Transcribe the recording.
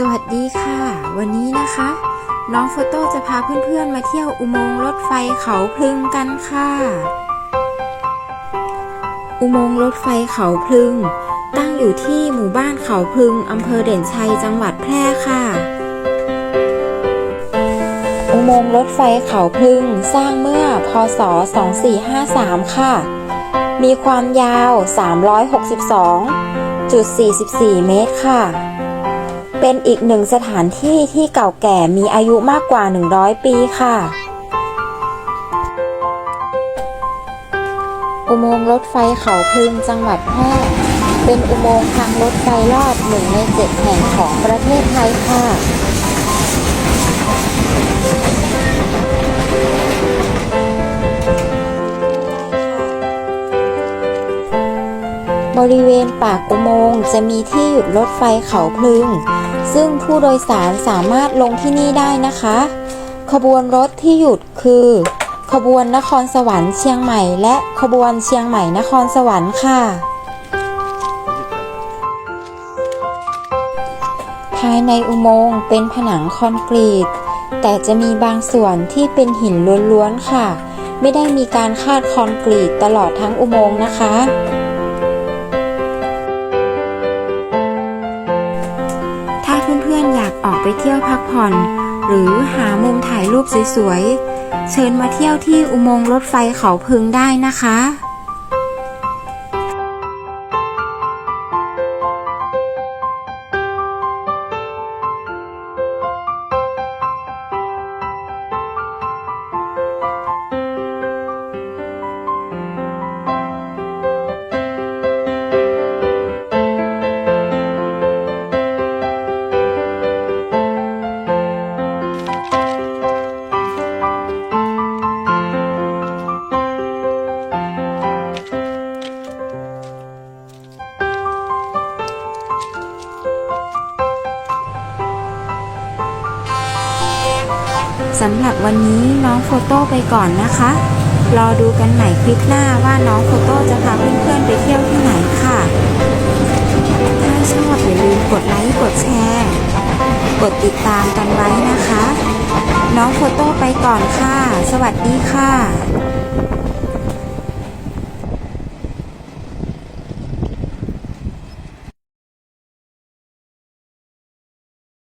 สวัสดีค่ะ วันนี้นะคะ น้องโฟโต้จะพาเพื่อนๆมาเที่ยวอุโมงค์รถไฟเขาพลึงกันค่ะ อุโมงค์รถไฟเขาพลึง ตั้งอยู่ที่หมู่บ้านเขาพลึงอำเภอเด่นชัยจังหวัดแพร่ค่ะ อุโมงค์รถไฟเขาพลึงสร้างเมื่อพศ 2453 ค่ะ มีความยาว 362.44 เมตรค่ะ เป็นอีกหนึ่งสถานที่ที่เก่าแก่มีอายุมากกว่า 100 ปีค่ะ อุโมงค์รถไฟเขาพึงจังหวัดแพร่เป็นอุโมงค์ทางรถไฟลอดหนึ่งในเจ็ดแห่งของประเทศไทยค่ะ บริเวณปากอุโมงค์จะมีที่หยุดรถไฟเขาพลึง ซึ่งผู้โดยสารสามารถลงที่นี่ได้นะคะ ขบวนรถที่หยุดคือ ขบวนนครสวรรค์เชียงใหม่ และขบวนเชียงใหม่นครสวรรค์ค่ะ ภายในอุโมงค์เป็นผนังคอนกรีต แต่จะมีบางส่วนที่เป็นหินล้วนๆค่ะ ไม่ได้มีการคาดคอนกรีตตลอดทั้งอุโมงค์นะคะ ออกไปเที่ยวพักผ่อน หรือหามุมถ่ายรูปสวยๆ เชิญมาเที่ยวที่อุโมงค์รถไฟเขาพึงได้นะคะ สำหรับวันนี้น้องโฟโต้ไปก่อนนะคะ รอดูกันใหม่คลิปหน้าว่าน้องโฟโต้จะพาเพื่อนๆไปเที่ยวที่ไหนค่ะ ถ้าชอบอย่าลืมกดไลค์ กดแชร์ กดติดตามกันไว้นะคะ น้องโฟโต้ไปก่อนค่ะ สวัสดีค่ะ